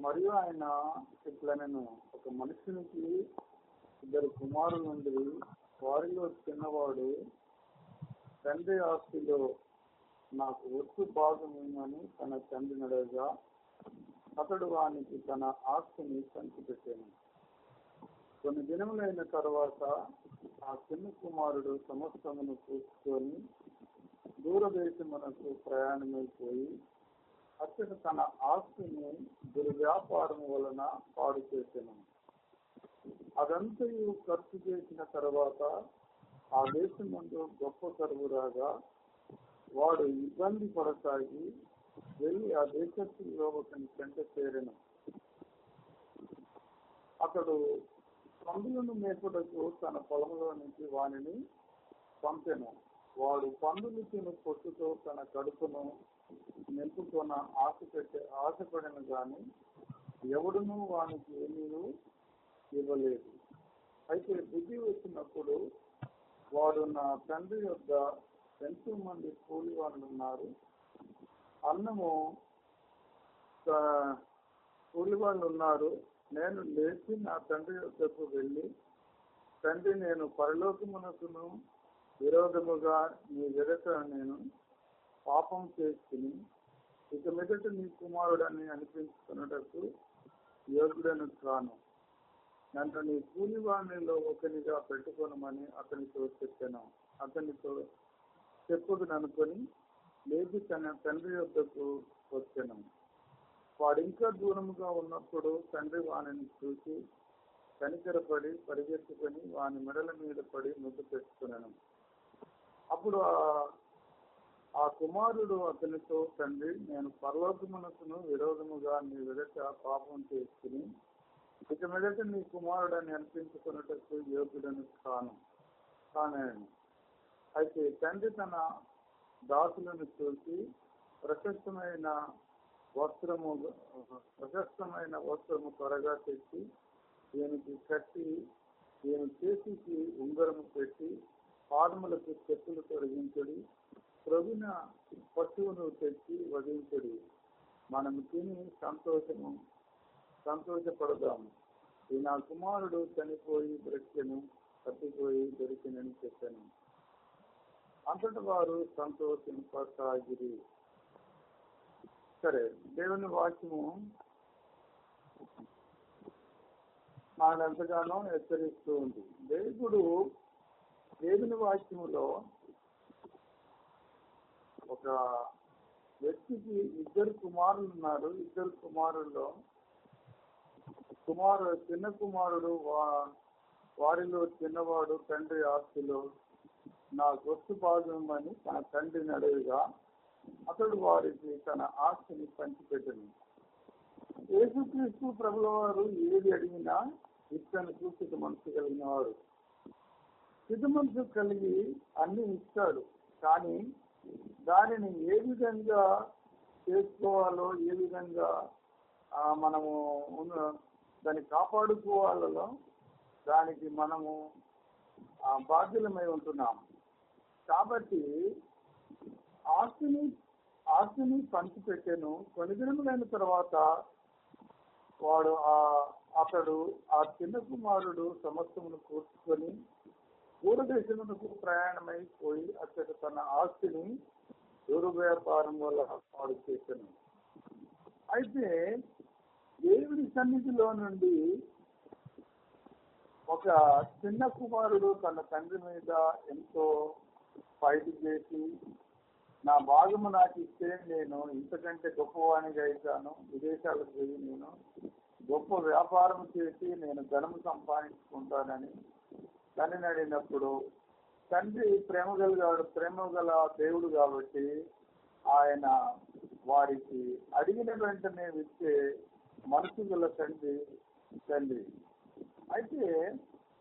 మరియు ఆయన ఇట్లనను ఒక మనుషునికి ఇద్దరు కుమారులు నుండి వారిలో చిన్నవాడు తండ్రి ఆస్తిలో నాకు ఒట్టు భాగమేమని తన తండ్రి నడగా అతడు వానికి తన ఆస్తిని పంచిపెట్టాను కొన్ని దినములైన తర్వాత ఆ చిన్న కుమారుడు సమస్తమును చూసుకొని దూరదేశమునకు ప్రయాణమైపోయి అతడు తన ఆస్తిని దుర్వ్యాపారం వలన పాడు చేసాను అదంతయు ఖర్చు చేసిన తర్వాత ఆ దేశం ముందు గొప్ప కరువు రాగా వాడు ఇబ్బంది పడసాగి వెళ్ళి ఆ దేశస్తులో ఒకని కంట చేరను. అతడు పందులను మేపుటకు తన పొలంలో నుంచి వానిని పంపెను. వాడు పందులు తిను పొట్టుతో తన కడుపును నింపుకొన ఆశ పెట్టే ఆశపడిన కానీ ఎవడునూ వానికి ఏమీ ఇవ్వలేదు. అయితే బుద్ధి వచ్చినప్పుడు వాడు నా తండ్రి యొక్క ఎంతో మంది కూలి వాళ్ళు ఉన్నారు. అన్నము కూలి వాళ్ళు ఉన్నారు. నేను లేచి నా తండ్రి యొక్కకు వెళ్ళి తండ్రి నేను పరలోకమునకును విరోధముగా నీ విడత నేను పాపం చేసుకుని ఇక మీదట నీ కుమారుడని అనిపించుకున్నటకు యోగుడను కాను నన్ను నీ కూలివాణిలో ఒకనిగా పెట్టుకోనమని అతనితో చెప్పాను. అతనితో చెప్పుదు అనుకొని లేచి తన తండ్రి యొద్దకు వచ్చాను. వాడు ఇంకా దూరముగా ఉన్నప్పుడు తండ్రి వాణిని చూసి కనికరపడి పరిగెత్తుకొని వాని మెడల మీద పడి ముద్దు పెట్టుకున్నాను. అప్పుడు ఆ- ఆ కుమారుడు అతనితో తండ్రి నేను పరలోకమునకును విరోధముగా నీ విడత పాపం చేసుకుని ఇక మీదట నీ కుమారుడని అనిపించుకున్నట్టు యోగ్యుడని కాను కానేను. అయితే తండ్రి తన దాసులను చూసి ప్రశస్తమైన వస్త్రము ప్రశస్తమైన వస్త్రము త్వరగా తెచ్చి దీనికి కట్టి దీని చేతికి ఉంగరము పెట్టి పాదములకు చెప్పులు తొలగించడి ప్రభున పశువును తెచ్చి వధించడి. మనం తిని సంతోషము సంతోషపడదాము. ఈ నా కుమారుడు చనిపోయి బ్రతికెను తప్పిపోయి దొరికినని చెప్పాను. అంతటి వారు సంతోషింపసాగిరి. సరే దేవుని వాక్యము మనల్ని ఎంతగానో హెచ్చరిస్తూ ఉంది. దేవుడు దేవుని వాక్యములో ఒక వ్యక్తికి ఇద్దరు కుమారులు ఉన్నారు. ఇద్దరు కుమారుల్లో కుమారు చిన్న కుమారుడు వా- వారిలో చిన్నవాడు తండ్రి ఆస్తిలో నా గొప్ప భాగమని తన తండ్రిని అడవిగా అతడు వారికి తన ఆస్తిని పంచిపెట్టను యేసుక్రీస్తు ప్రభుల వారు ఏది అడిగినా ఇస్తాను చూసి మనసు కలిగిన వారు సిద్ధ మనసు కలిగి అన్ని ఇస్తాడు. కానీ దానిని ఏ విధంగా చేసుకోవాలో ఏ విధంగా మనము దాన్ని కాపాడుకోవాలలో దానికి మనము బాధ్యులమై ఉంటున్నాం. కాబట్టి ఆస్తిని ఆస్తిని పంచిపెట్టాను కొన్ని దినములైన తర్వాత వాడు ఆ అతడు ఆ చిన్న కుమారుడు సమస్తమును కూర్చుకొని దూరదేశమునకు ప్రయాణమైపోయి అతడు తన ఆస్తిని దూర వ్యాపారం వల్ల పాడు చేశాను. అయితే దేవుడి సన్నిధిలో నుండి ఒక చిన్న కుమారుడు తన తండ్రి మీద ఎంతో ఫైట్ చేసి నా భాగము నాకు ఇస్తే నేను ఇంతకంటే గొప్పవాణిగా అవుతాను విదేశాలకు పోయి నేను గొప్ప వ్యాపారం చేసి నేను ధనము సంపాదించుకుంటానని తండ్రిని అడిగినప్పుడు తండ్రి ప్రేమ గల ప్రేమ గల దేవుడు కాబట్టి ఆయన వారికి అడిగిన వెంటనే ఇచ్చే మనసు గల తండ్రి తండ్రి అయితే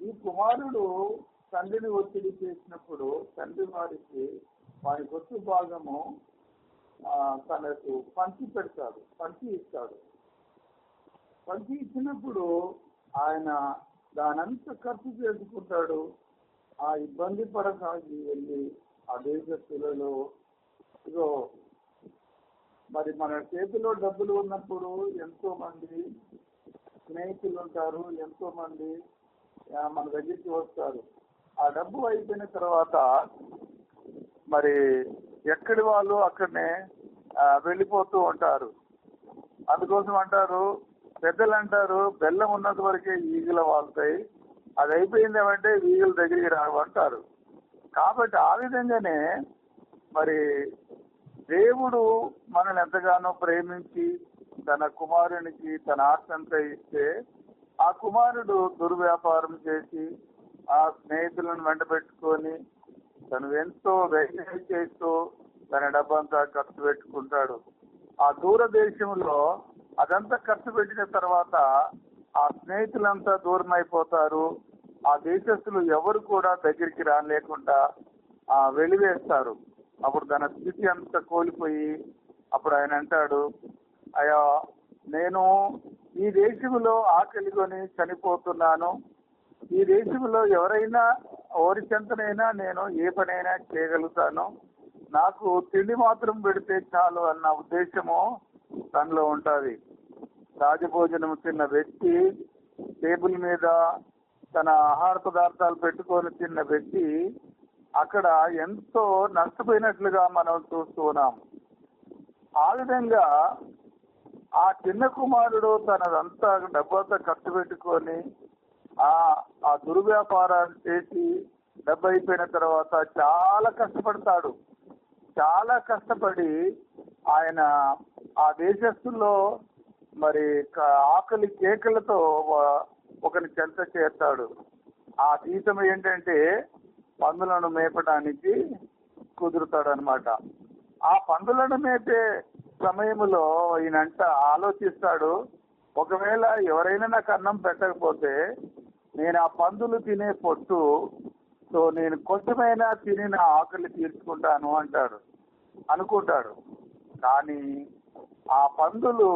ఈ కుమారుడు తండ్రిని ఒత్తిడి చేసినప్పుడు తండ్రి వారికి వారి గొత్తు భాగము ఆ, తనకు పంచి పెడతాడు పంచి ఇస్తాడు. పంచి ఇచ్చినప్పుడు ఆయన దానంతా ఖర్చు చేసుకుంటాడు. ఆ ఇబ్బంది పడసాగి వెళ్ళి ఆ దేశస్తులలో ఇగో మరి మన చేతిలో డబ్బులు ఉన్నప్పుడు ఎంతో మంది స్నేహితులు ఉంటారు ఎంతో మంది మన దగ్గరికి వస్తారు. ఆ డబ్బు అయిపోయిన తర్వాత మరి ఎక్కడి వాళ్ళు అక్కడనే వెళ్ళిపోతూ ఉంటారు. అందుకోసం అంటారు పెద్దలు అంటారు బెల్లం ఉన్నంత వరకే ఈగలు వాళ్తాయి. అది అయిపోయింది ఏమంటే ఈగల దగ్గరికి రావంటారు. కాబట్టి ఆ విధంగానే మరి దేవుడు మనల్ని ఎంతగానో ప్రేమించి తన కుమారునికి తన ఆస్తంతా ఇస్తే ఆ కుమారుడు దుర్వ్యాపారం చేసి ఆ స్నేహితులను వెంట పెట్టుకొని తను ఎంతో వ్యయం చేస్తూ తన డబ్బంతా ఖర్చు పెట్టుకుంటాడు. ఆ దూరదేశంలో అదంతా ఖర్చు పెట్టిన తర్వాత ఆ స్నేహితులంతా దూరం అయిపోతారు ఆ దేశస్తులు ఎవరు కూడా దగ్గరికి రాలేకుండా ఆ వెలివేస్తారు. అప్పుడు తన స్థితి అంతా కోల్పోయి అప్పుడు ఆయన అంటాడు అయ్యా నేను ఈ దేశంలో ఆకలిగొని చనిపోతున్నాను. ఈ దేశంలో ఎవరైనా ఎవరి చెంతనైనా నేను ఏ పనైనా చేయగలుగుతాను. నాకు తిండి మాత్రం పెడితే చాలు అన్న ఉద్దేశము తనలో ఉంటుంది. రాజభోజనం తిన్న వ్యక్తి టేబుల్ మీద తన ఆహార పదార్థాలు పెట్టుకొని తిన్న వ్యక్తి అక్కడ ఎంతో నష్టపోయినట్లుగా మనం చూస్తూ ఉన్నాం. ఆ విధంగా ఆ చిన్న కుమారుడు తనదంతా డబ్బంతా ఖర్చు పెట్టుకొని ఆ ఆ దుర్వ్యాపారాన్ని చేసి డబ్బు అయిపోయిన తర్వాత చాలా కష్టపడతాడు. చాలా కష్టపడి ఆయన ఆ దేశస్తుల్లో మరి ఆకలి కేకలతో వ- ఒకని చెంత చేస్తాడు. ఆ జీతం ఏంటంటే పందులను మేపడానికి కుదురుతాడు అనమాట ఆ పందులను మేపే సమయంలో ఈయనంట ఆలోచిస్తాడు ఒకవేళ ఎవరైనా నాకు అన్నం పెట్టకపోతే నేను ఆ పందులు తినే పొట్టు సో నేను కొంచెమైనా తిని నా ఆకలి తీర్చుకుంటాను అంటాడు అనుకుంటాడు. కానీ ఆ పందులు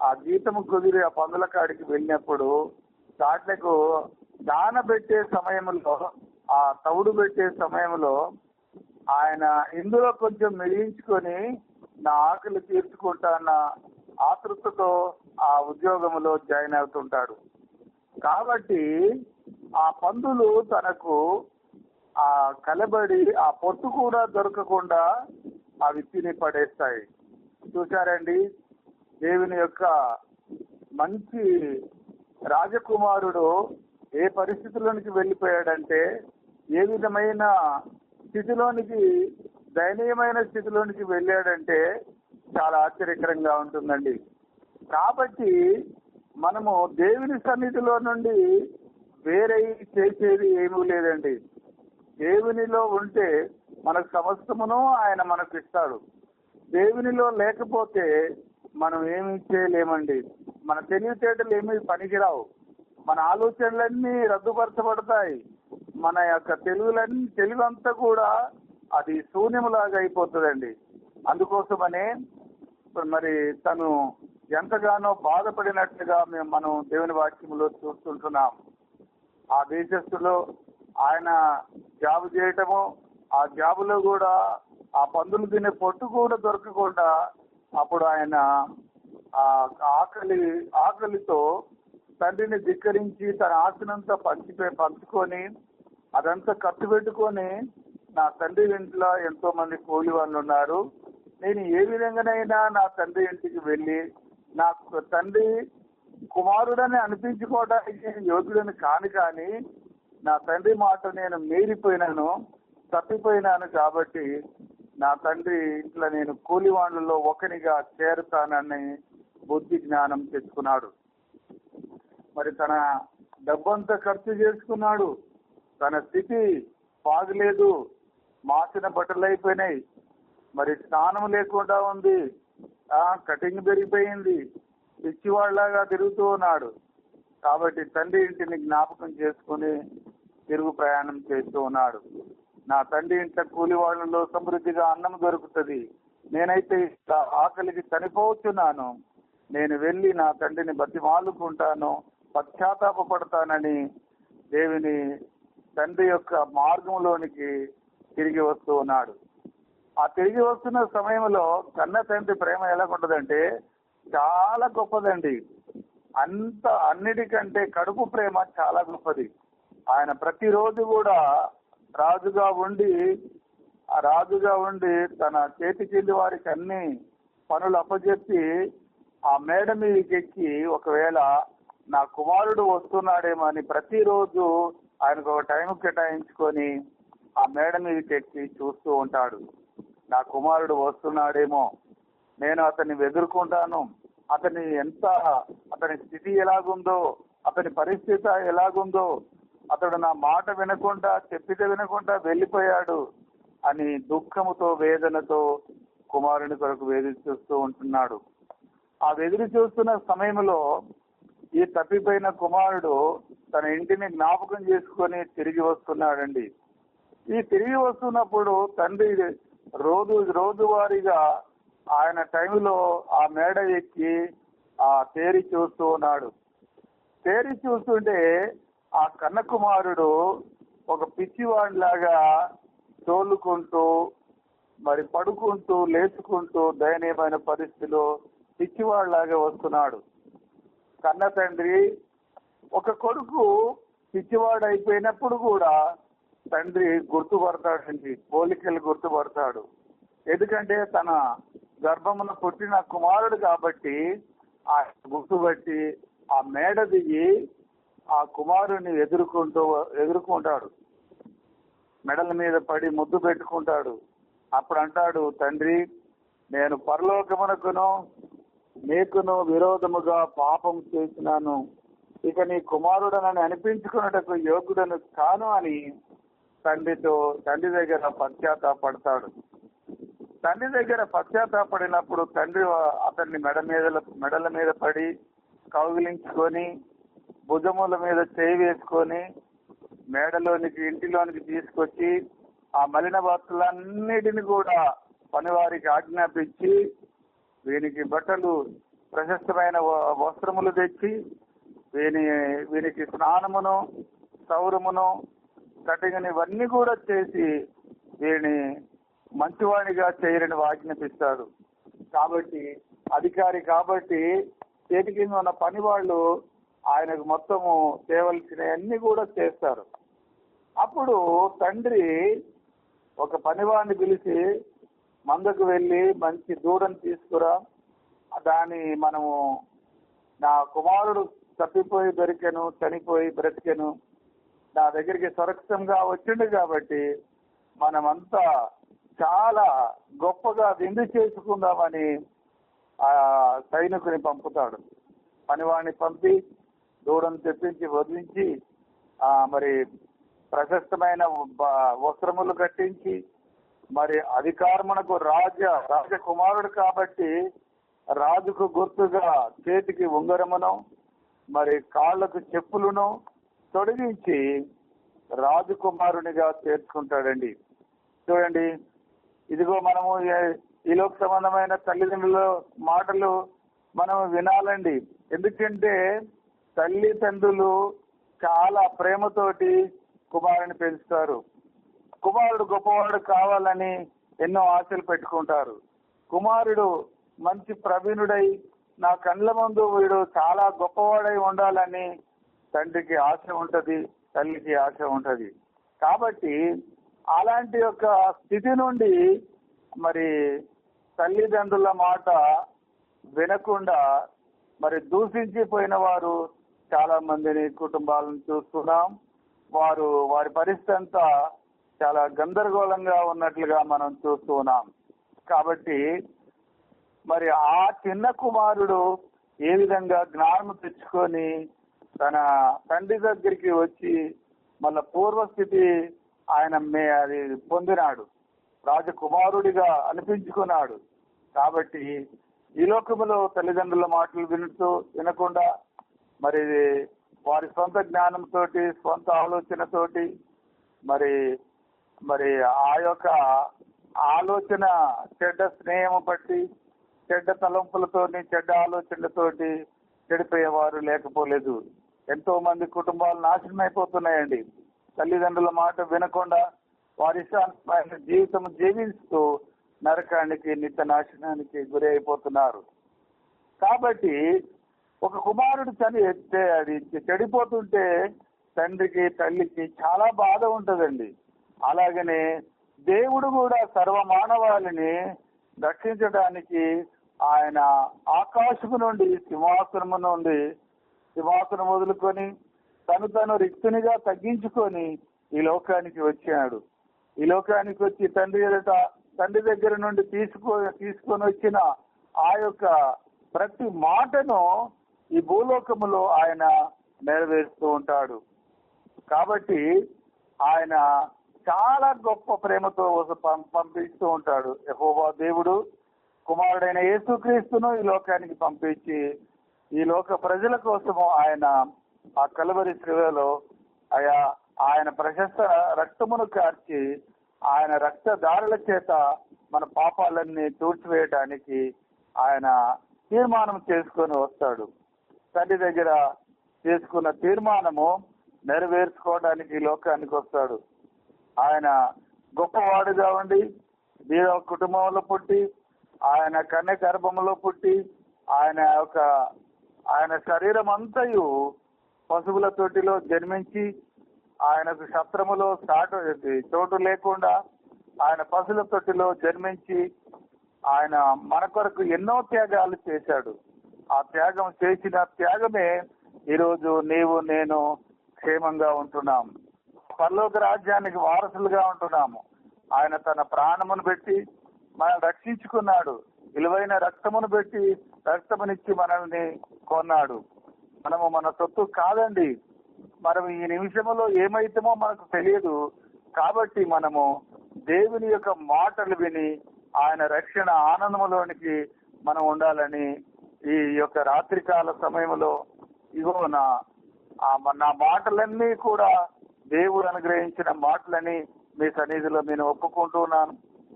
ఆ గీతము కుదిరి ఆ పందుల కాడికి వెళ్ళినప్పుడు దాట్లకు దాన పెట్టే సమయంలో ఆ తవుడు పెట్టే సమయంలో ఆయన ఇందులో కొంచెం మిగిలించుకొని నా ఆకలి తీర్చుకుంటాన్న ఆతృతతో ఆ ఉద్యోగంలో జాయిన్ అవుతుంటాడు. కాబట్టి ఆ పందులు తనకు ఆ కలబడి ఆ పొట్టు కూడా దొరకకుండా అవి తిని పడేస్తాయి. చూశారండి? దేవుని యొక్క మంచి రాజకుమారుడు ఏ పరిస్థితిలోనికి వెళ్ళిపోయాడంటే ఏ విధమైన స్థితిలోనికి దయనీయమైన స్థితిలోనికి వెళ్ళాడంటే చాలా ఆశ్చర్యకరంగా ఉంటుందండి. కాబట్టి మనము దేవుని సన్నిధిలో నుండి వేరే చేసేది ఏమీ లేదండి. దేవునిలో ఉంటే మనకు సమస్తమును ఆయన మనకు ఇస్తాడు. దేవునిలో లేకపోతే మనం ఏమి చేయలేమండి. మన తెలివితేటలు ఏమీ పనికిరావు. మన ఆలోచనలన్నీ రద్దుపరచబడతాయి. మన యొక్క తెలుగులన్నీ తెలుగంతా కూడా అది శూన్యములాగా అయిపోతుందండి. అందుకోసమనే మరి తను ఎంతగానో బాధపడినట్లుగా మేము మనం దేవుని వాక్యంలో చూస్తుంటున్నాం. ఆ దేశస్తులో ఆయన జాబు చేయటము ఆ జాబులో కూడా ఆ పందులు తినే పొట్టు కూడా దొరకకుండా అప్పుడు ఆయన ఆకలి ఆకలితో తండ్రిని ధిక్కరించి తన ఆశనంతా పంచిపోయి పంచుకొని అదంతా ఖర్చు పెట్టుకొని నా తండ్రి ఇంట్లో ఎంతో మంది కూలి వాళ్ళు ఉన్నారు. నేను ఏ విధంగానైనా నా తండ్రి ఇంటికి వెళ్ళి నా తండ్రి కుమారుడని అనిపించుకోవడానికి నేను యోగ్యుడని కాను కానీ నా తండ్రి మాట నేను మీరిపోయినాను తప్పిపోయినాను కాబట్టి నా తండ్రి ఇంట్లో నేను కూలివాండ్లలో ఒకనిగా చేరుతానని బుద్ధి జ్ఞానం తెచ్చుకున్నాడు. మరి తన డబ్బంతా ఖర్చు చేసుకున్నాడు. తన స్థితి బాగలేదు. మాసిన బట్టలు అయిపోయినాయి. మరి స్నానం లేకుండా ఉంది. ఆ కటింగ్ పెరిగిపోయింది. పిచ్చివాళ్ళాగా తిరుగుతూ ఉన్నాడు. కాబట్టి తండ్రి ఇంటిని జ్ఞాపకం చేసుకుని తిరుగు ప్రయాణం చేస్తూ ఉన్నాడు. నా తండ్రి ఇంట్లో కూలి వాళ్ళలో సమృద్ధిగా అన్నం దొరుకుతుంది. నేనైతే ఆకలికి చనిపోతున్నాను. నేను వెళ్ళి నా తండ్రిని బతిమాలుకుంటాను పశ్చాత్తాపడతానని దేవుని తండ్రి యొక్క మార్గంలోనికి తిరిగి వస్తూ ఉన్నాడు. ఆ తిరిగి వస్తున్న సమయంలో కన్న తండ్రి ప్రేమ ఎలా ఉంటుందంటే చాలా గొప్పదండి. అంత అన్నిటికంటే కడుపు ప్రేమ చాలా గొప్పది. ఆయన ప్రతిరోజు కూడా రాజుగా ఉండి ఆ రాజుగా ఉండి తన చేతి కింది వారికి అన్ని పనులు అప్పచెప్పి ఆ మేడ మీదకెక్కి ఒకవేళ నా కుమారుడు వస్తున్నాడేమో అని ప్రతిరోజు ఆయనకు ఒక టైం కేటాయించుకొని ఆ మేడ మీదకెక్కి చూస్తూ ఉంటాడు. నా కుమారుడు వస్తున్నాడేమో. నేను అతన్ని ఎదుర్కొంటాను అతని ఎంత అతని స్థితి ఎలాగుందో అతని పరిస్థితి ఎలాగుందో అతడు నా మాట వినకుండా చెప్పితే వినకుండా వెళ్ళిపోయాడు అని దుఃఖముతో వేదనతో కుమారుని కొరకు వేదిక చూస్తూ ఉంటున్నాడు. ఆ వెదురు చూస్తున్న సమయంలో ఈ తప్పిపోయిన కుమారుడు తన ఇంటిని జ్ఞాపకం చేసుకొని తిరిగి వస్తున్నాడండి. ఈ తిరిగి వస్తున్నప్పుడు తండ్రి రోజు రోజువారీగా ఆయన టైంలో ఆ మేడ ఎక్కి ఆ తేరి చూస్తూ ఉన్నాడు. తేరి చూస్తుంటే ఆ కన్న కుమారుడు ఒక పిచ్చివాడిలాగా తోలుకుంటూ మరి పడుకుంటూ లేచుకుంటూ దయనీయమైన పరిస్థితిలో పిచ్చివాడిలాగా వస్తున్నాడు. కన్న తండ్రి ఒక కొడుకు పిచ్చివాడు అయిపోయినప్పుడు కూడా తండ్రి గుర్తుపడతాడండి పోలికలు గుర్తుపడతాడు. ఎందుకంటే తన గర్భమున పుట్టిన కుమారుడు కాబట్టి ఆ గుర్తుపట్టి ఆ మేడ దిగి ఆ కుమారుని ఎదుర్కొంటూ ఎదుర్కొంటాడు. మెడల మీద పడి ముద్దు పెట్టుకుంటాడు. అప్పుడు అంటాడు తండ్రి నేను పరలోకమునకును నీకును విరోధముగా పాపం చేసినాను. ఇక నీ కుమారుడనని అనిపించుకున్నటకు యోగుడను కాను అని తండ్రితో తండ్రి దగ్గర పశ్చాత్తాపడతాడు. తండ్రి దగ్గర పశ్చాత్తాపడినప్పుడు తండ్రి అతన్ని మెడ మీద మెడల మీద పడి కౌగిలించుకొని భుజముల మీద చేయి వేసుకొని మేడలోనికి ఇంటిలోనికి తీసుకొచ్చి ఆ మలిన వార్తలన్నిటిని కూడా పనివారికి ఆజ్ఞాపించి వీనికి బట్టలు ప్రశస్తమైన వస్త్రములు తెచ్చి వీని వీనికి స్నానమును సౌరమును కటింగ్ని ఇవన్నీ కూడా చేసి వీని మంచివాణిగా చేయరని ఆజ్ఞాపిస్తాడు కాబట్టి అధికారి కాబట్టి చేతి కింద ఉన్న పని వాళ్ళు ఆయనకు మొత్తము చేయవలసినవన్నీ కూడా చేస్తారు. అప్పుడు తండ్రి ఒక పనివాడిని పిలిచి మందకు వెళ్ళి మంచి దూడను తీసుకురా. దాన్ని మనము నా కుమారుడు తప్పిపోయి దొరికెను చనిపోయి బ్రతికెను. నా దగ్గరికి సురక్షితంగా వచ్చిండు కాబట్టి మనమంతా చాలా గొప్పగా విందు చేసుకుందామని ఆ సైనికుని పంపుతాడు. పనివాడిని పంపి దూడను తెప్పించి వదిలించి ఆ మరి ప్రశస్తమైన వస్త్రములు కట్టించి మరి అధికారమునకు రాజ రాజకుమారుడు కాబట్టి రాజుకు గుర్తుగా చేతికి ఉంగరమును మరి కాళ్ళకు చెప్పులను తొడిగించి రాజకుమారునిగా చేర్చుకుంటాడండి. చూడండి ఇదిగో మనము ఏ- ఈ లోక సంబంధమైన తల్లిదండ్రుల మాటలు మనం వినాలండి. ఎందుకంటే తల్లిదండ్రులు చాలా ప్రేమతోటి కుమారుని పెంచుతారు. కుమారుడు గొప్పవాడు కావాలని ఎన్నో ఆశలు పెట్టుకుంటారు. కుమారుడు మంచి ప్రవీణుడై నా కండ్ల ముందు వీడు చాలా గొప్పవాడై ఉండాలని తండ్రికి ఆశ ఉంటది తల్లికి ఆశ ఉంటది. కాబట్టి అలాంటి యొక్క స్థితి నుండి మరి తల్లిదండ్రుల మాట వినకుండా మరి దూషించిపోయిన వారు చాలా మందిని కుటుంబాలను చూస్తున్నాం. వారు వారి పరిస్థితి అంతా చాలా గందరగోళంగా ఉన్నట్లుగా మనం చూస్తూ ఉన్నాం. కాబట్టి మరి ఆ చిన్న కుమారుడు ఏ విధంగా జ్ఞానం తెచ్చుకొని తన తండ్రి దగ్గరికి వచ్చి మళ్ళా పూర్వస్థితి ఆయన మే అది పొందినాడు. రాజకుమారుడిగా అనిపించుకున్నాడు. కాబట్టి ఈ లోకములో తల్లిదండ్రుల మాటలు వినుతూ వినకుండా మరి వారి సొంత జ్ఞానంతో సొంత ఆలోచనతోటి మరి మరి ఆ యొక్క ఆలోచన చెడ్డ స్నేహం బట్టి చెడ్డ తలంపులతోని చెడ్డ ఆలోచనలతోటి చెడిపోయేవారు లేకపోలేదు. ఎంతో మంది కుటుంబాలు నాశనం అయిపోతున్నాయండి తల్లిదండ్రుల మాట వినకుండా వారి జీవితం జీవిస్తూ నరకానికి నిత్య నాశనానికి గురి అయిపోతున్నారు కాబట్టి ఒక కుమారుడు చని ఎత్తే- అది చెడిపోతుంటే తండ్రికి తల్లికి చాలా బాధ ఉంటుందండి. అలాగనే దేవుడు కూడా సర్వ మానవాళిని రక్షించడానికి ఆయన ఆకాశము నుండి సింహాసనము నుండి సింహాసనం వదులుకొని తను తను రిక్తునిగా తగ్గించుకొని ఈ లోకానికి వచ్చాడు. ఈ లోకానికి వచ్చి తండ్రి ఎదుట తండ్రి దగ్గర నుండి తీసుకో తీసుకొని వచ్చిన ఆ యొక్క ప్రతి మాటను ఈ భూలోకములో ఆయన నెరవేరుస్తూ ఉంటాడు. కాబట్టి ఆయన చాలా గొప్ప ప్రేమతో పంపిస్తూ ఉంటాడు. యెహోవా దేవుడు కుమారుడైన యేసుక్రీస్తును ఈ లోకానికి పంపించి ఈ లోక ప్రజల కోసము ఆయన ఆ కలువరి శ్రీలో ఆయా ఆయన ప్రశస్త రక్తమును కార్చి ఆయన రక్తదారుల చేత మన పాపాలన్నీ తూర్చివేయడానికి ఆయన తీర్మానం చేసుకొని వస్తాడు. తండ్రి దగ్గర చేసుకున్న తీర్మానము నెరవేర్చుకోవడానికి ఈ లోకానికి వస్తాడు. ఆయన గొప్పవాడుగా ఉండి బీద కుటుంబంలో పుట్టి ఆయన కన్నె గర్భంలో పుట్టి ఆయన యొక్క ఆయన శరీరం అంతయు పశువుల తొట్టిలో జన్మించి ఆయనకు శత్రములో సాటు చోటు లేకుండా ఆయన పశువుల తొట్టిలో జన్మించి ఆయన మన కొరకు ఎన్నో త్యాగాలు చేశాడు. ఆ త్యాగం చేసిన త్యాగమే ఈరోజు నీవు నేను క్షేమంగా ఉంటున్నాం. పరలోక రాజ్యానికి వారసులుగా ఉంటున్నాము. ఆయన తన ప్రాణమును పెట్టి మనల్ని రక్షించుకున్నాడు. విలువైన రక్తమును పెట్టి రక్తమునిచ్చి మనల్ని కొన్నాడు. మనము మన సొత్తు కాదండి. మనం ఈ నిమిషంలో ఏమైతమో మనకు తెలియదు. కాబట్టి మనము దేవుని యొక్క మాటలు విని ఆయన రక్షణ ఆనందములోనికి మనం ఉండాలని ఈ యొక్క రాత్రికాల సమయంలో ఇగో నా నా మాటలన్నీ కూడా దేవుడు అనుగ్రహించిన మాటలని మీ సన్నిధిలో నేను ఒప్పుకుంటున్నాను.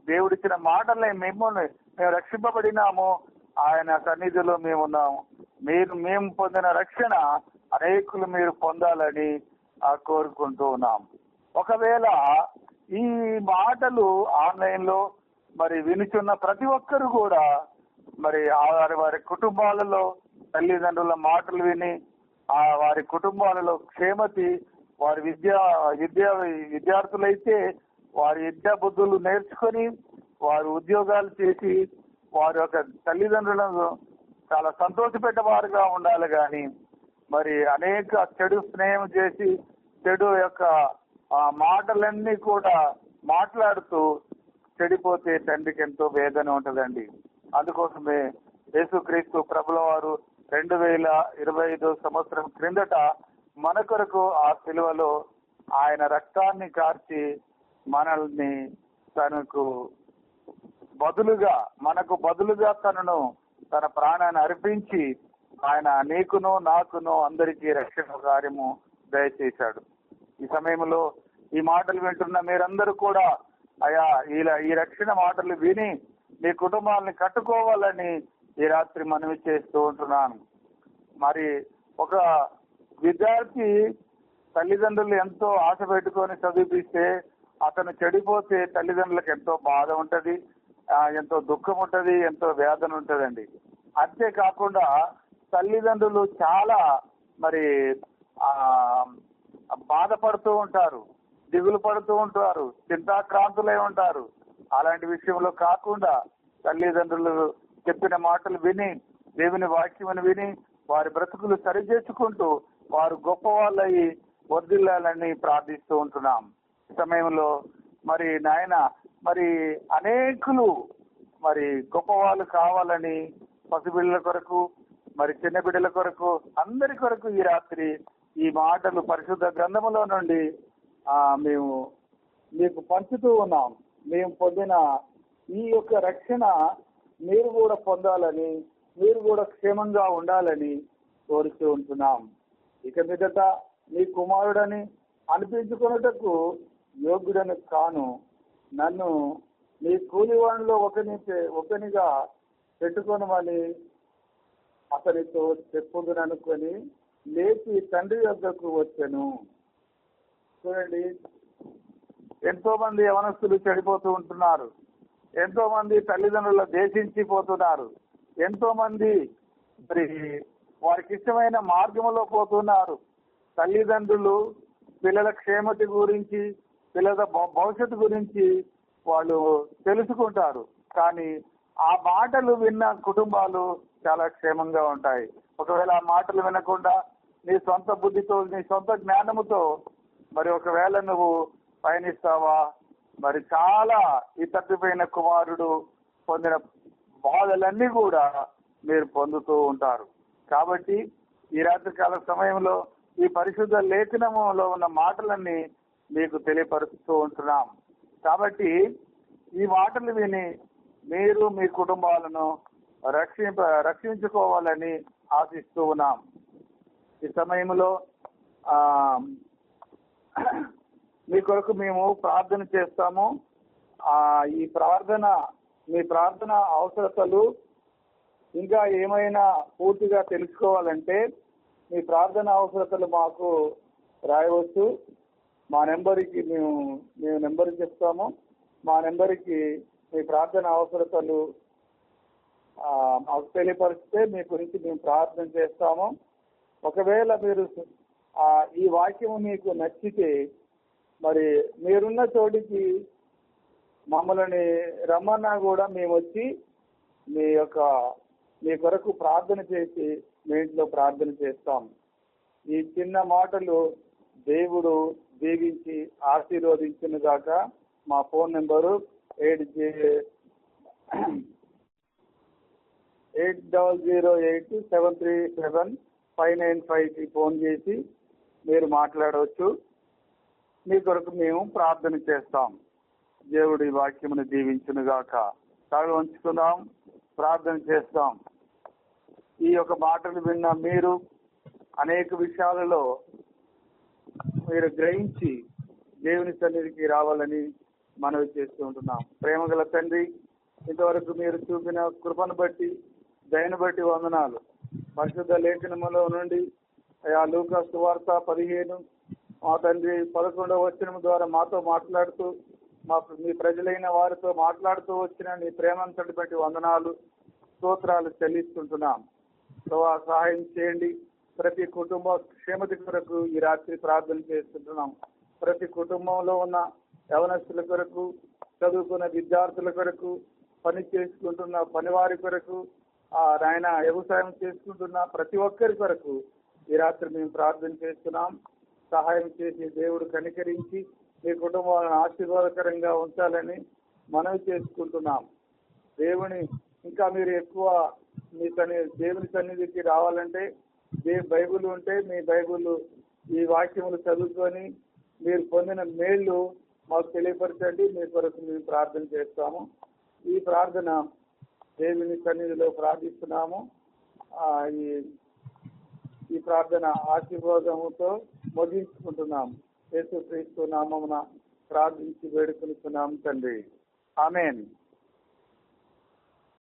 దేవుడిచ్చిన మాటల్ని మిమ్మల్ని మేము రక్షింపబడినాము. ఆయన సన్నిధిలో మేము ఉన్నాము. మీరు మేము పొందిన రక్షణ అనేకులు మీరు పొందాలని కోరుకుంటూ ఉన్నాం ఒకవేళ ఈ మాటలు ఆన్లైన్లో మరి వినుచున్న ప్రతి ఒక్కరు కూడా మరి ఆ వారి వారి కుటుంబాలలో తల్లిదండ్రుల మాటలు విని ఆ వారి కుటుంబాలలో క్షేమతి వారి విద్యా విద్యా విద్యార్థులైతే వారి విద్యా బుద్ధులు నేర్చుకొని వారు ఉద్యోగాలు చేసి వారి యొక్క తల్లిదండ్రులను చాలా సంతోషపెట్టేవారుగా ఉండాలి కానీ మరి అనేక చెడు స్నేహం చేసి చెడు యొక్క ఆ మాటలన్నీ కూడా మాట్లాడుతూ చెడిపోతే తండ్రికి ఎంతో వేదన ఉంటుందండి. అందుకోసమే యేసుక్రీస్తు ప్రభుల వారు రెండు వేల ఇరవై ఐదు సంవత్సరం క్రిందట మన కొరకు ఆ సిలువలో ఆయన రక్తాన్ని కార్చి మనల్ని తనకు బదులుగా మనకు బదులుగా తనను తన ప్రాణాన్ని అర్పించి ఆయన నీకును నాకును అందరికీ రక్షణ కార్యము దయచేశాడు. ఈ సమయంలో ఈ మాటలు వింటున్న మీరందరూ కూడా అయా ఇలా ఈ రక్షణ మాటలు విని మీ కుటుంబాన్ని కట్టుకోవాలని ఈ రాత్రి మనవి చేస్తూ ఉంటున్నాను. మరి ఒక విద్యార్థి తల్లిదండ్రులు ఎంతో ఆశ పెట్టుకొని చదివిపిస్తే అతను చెడిపోతే తల్లిదండ్రులకు ఎంతో బాధ ఉంటది ఎంతో దుఃఖం ఉంటది ఎంతో వేదన ఉంటదండి. అంతేకాకుండా తల్లిదండ్రులు చాలా మరి ఆ బాధపడుతూ ఉంటారు దిగులు పడుతూ ఉంటారు చింతాక్రాంతులై ఉంటారు. అలాంటి విషయంలో కాకుండా తల్లిదండ్రులు చెప్పిన మాటలు విని దేవుని వాక్యం విని వారి బ్రతుకులు సరిచేసుకుంటూ వారు గొప్ప వాళ్ళయి వర్దిల్లాలని ప్రార్థిస్తూ ఉంటున్నాం. సమయంలో మరి నాయన మరి అనేకులు మరి గొప్ప వాళ్ళు కావాలని పసిబిడ్డల కొరకు మరి చిన్న బిడ్డల కొరకు అందరి కొరకు ఈ రాత్రి ఈ మాటలు పరిశుద్ధ గ్రంథములో నుండి ఆ మేము మీకు పంచుతూ ఉన్నాం. మేము పొందిన ఈ యొక్క రక్షణ మీరు కూడా పొందాలని మీరు కూడా క్షేమంగా ఉండాలని కోరుతూ ఉంటున్నాం. ఇక మీదట మీ కుమారుడని అనిపించుకున్నటకు యోగ్యుడని కాను. నన్ను మీ కూలివాణిలో ఒకని ఒకనిగా పెట్టుకోనమని అతనితో చెప్పుదుననుకొని లేచి తండ్రి వద్దకు వచ్చాను. చూడండి ఎంతో మంది యవనస్తులు చెడిపోతూ ఉంటున్నారు. ఎంతో మంది తల్లిదండ్రులు దేశించిపోతున్నారు. ఎంతో మంది మరి వారికి ఇష్టమైన మార్గంలో పోతున్నారు. తల్లిదండ్రులు పిల్లల క్షేమతి గురించి పిల్లల భవిష్యత్తు గురించి వాళ్ళు తెలుసుకుంటారు. కానీ ఆ మాటలు విన్న కుటుంబాలు చాలా క్షేమంగా ఉంటాయి. ఒకవేళ ఆ మాటలు వినకుండా నీ సొంత బుద్ధితో నీ సొంత జ్ఞానముతో మరి ఒకవేళ నువ్వు పయనిస్తావా? మరి చాలా ఈ తప్పిపోయిన కుమారుడు పొందిన బాధలన్నీ కూడా మీరు పొందుతూ ఉంటారు. కాబట్టి ఈ రాత్రికాల సమయంలో ఈ పరిశుద్ధ లేఖనములో ఉన్న మాటలన్నీ మీకు తెలియపరుస్తూ ఉంటున్నాం. కాబట్టి ఈ మాటలు విని మీరు మీ కుటుంబాలను రక్షింప రక్షించుకోవాలని ఆశిస్తూ ఉన్నాం. ఈ సమయంలో ఆ మీ కొరకు మేము ప్రార్థన చేస్తాము. ఆ ఈ ప్రార్థన మీ ప్రార్థన అవసరతలు ఇంకా ఏమైనా పూర్తిగా తెలుసుకోవాలంటే మీ ప్రార్థన అవసరతలు మాకు రాయవచ్చు. మా నెంబర్కి మేము మేము నెంబర్ చెప్తాము. మా నెంబర్కి మీ ప్రార్థన అవసరతలు మాకు తెలియపరిస్తే మీ గురించి మేము ప్రార్థన చేస్తాము. ఒకవేళ మీరు ఈ వాక్యము మీకు నచ్చితే మరి మీరున్న చోటికి మమ్మల్ని రమ్మన్నా కూడా మేము వచ్చి మీ యొక్క మీ కొరకు ప్రార్థన చేసి మీ ఇంట్లో ప్రార్థన చేస్తాం. ఈ చిన్న మాటలు దేవుడు దీవించి ఆశీర్వదించిన గాక మా phone number eight G eight double zero eight seven three seven five nine ఫైవ్కి ఫోన్ చేసి మీరు మాట్లాడవచ్చు. మీ కొరకు మేము ప్రార్థన చేస్తాం. దేవుడి వాక్యమును దీవించును గాక తల ఉంచుకుందాం ప్రార్థన చేస్తాం. ఈ యొక్క మాటలు విన్న మీరు అనేక విషయాలలో మీరు గ్రహించి దేవుని సన్నిధికి రావాలని మనవి చేస్తూ ఉంటున్నాం. ప్రేమగల తండ్రి ఇంతవరకు మీరు చూపిన కృపను బట్టి దయను బట్టి వందనాలు. పరిశుద్ధ లేఖనములో నుండి ఆ లూకా సువార్త పదిహేను మా తండ్రి పదకొండవ వచనం ద్వారా మాతో మాట్లాడుతూ మా మీ ప్రజలైన వారితో మాట్లాడుతూ వచ్చిన నీ ప్రేమంతటి బట్టి వందనాలు స్తోత్రాలు చెల్లిస్తుంటున్నాం. ప్రభా సహాయం చేయండి. ప్రతి కుటుంబ క్షేమతి కొరకు ఈ రాత్రి ప్రార్థన చేస్తుంటున్నాం. ప్రతి కుటుంబంలో ఉన్న యవనస్తుల కొరకు చదువుకున్న విద్యార్థుల కొరకు పని చేసుకుంటున్న పనివారి కొరకు ఆ నాయన వ్యవసాయం చేసుకుంటున్న ప్రతి ఒక్కరి కొరకు ఈ రాత్రి మేము ప్రార్థన చేస్తున్నాం. సహాయం చేసి దేవుడు కనికరించి మీ కుటుంబాలను ఆశీర్వాదకరంగా ఉంచాలని మనవి చేసుకుంటున్నాం. దేవుని ఇంకా మీరు ఎక్కువ మీ సన్ని దేవుని సన్నిధికి రావాలంటే ఏ బైబుల్ ఉంటే మీ బైబుల్ ఈ వాక్యములు చదువుకొని మీరు పొందిన మేళ్ళు మాకు తెలియపరచండి. మీ కొరకు మేము ప్రార్థన చేస్తాము. ఈ ప్రార్థన దేవుని సన్నిధిలో ప్రార్థిస్తున్నాము. ఈ ఈ ప్రార్థన ఆశీర్వాదముతో ముగించుకుంటున్నాం. యేసు క్రీస్తు నామమున ప్రార్థించి వేడుకునిస్తున్నాం తండ్రి. ఆమెన్.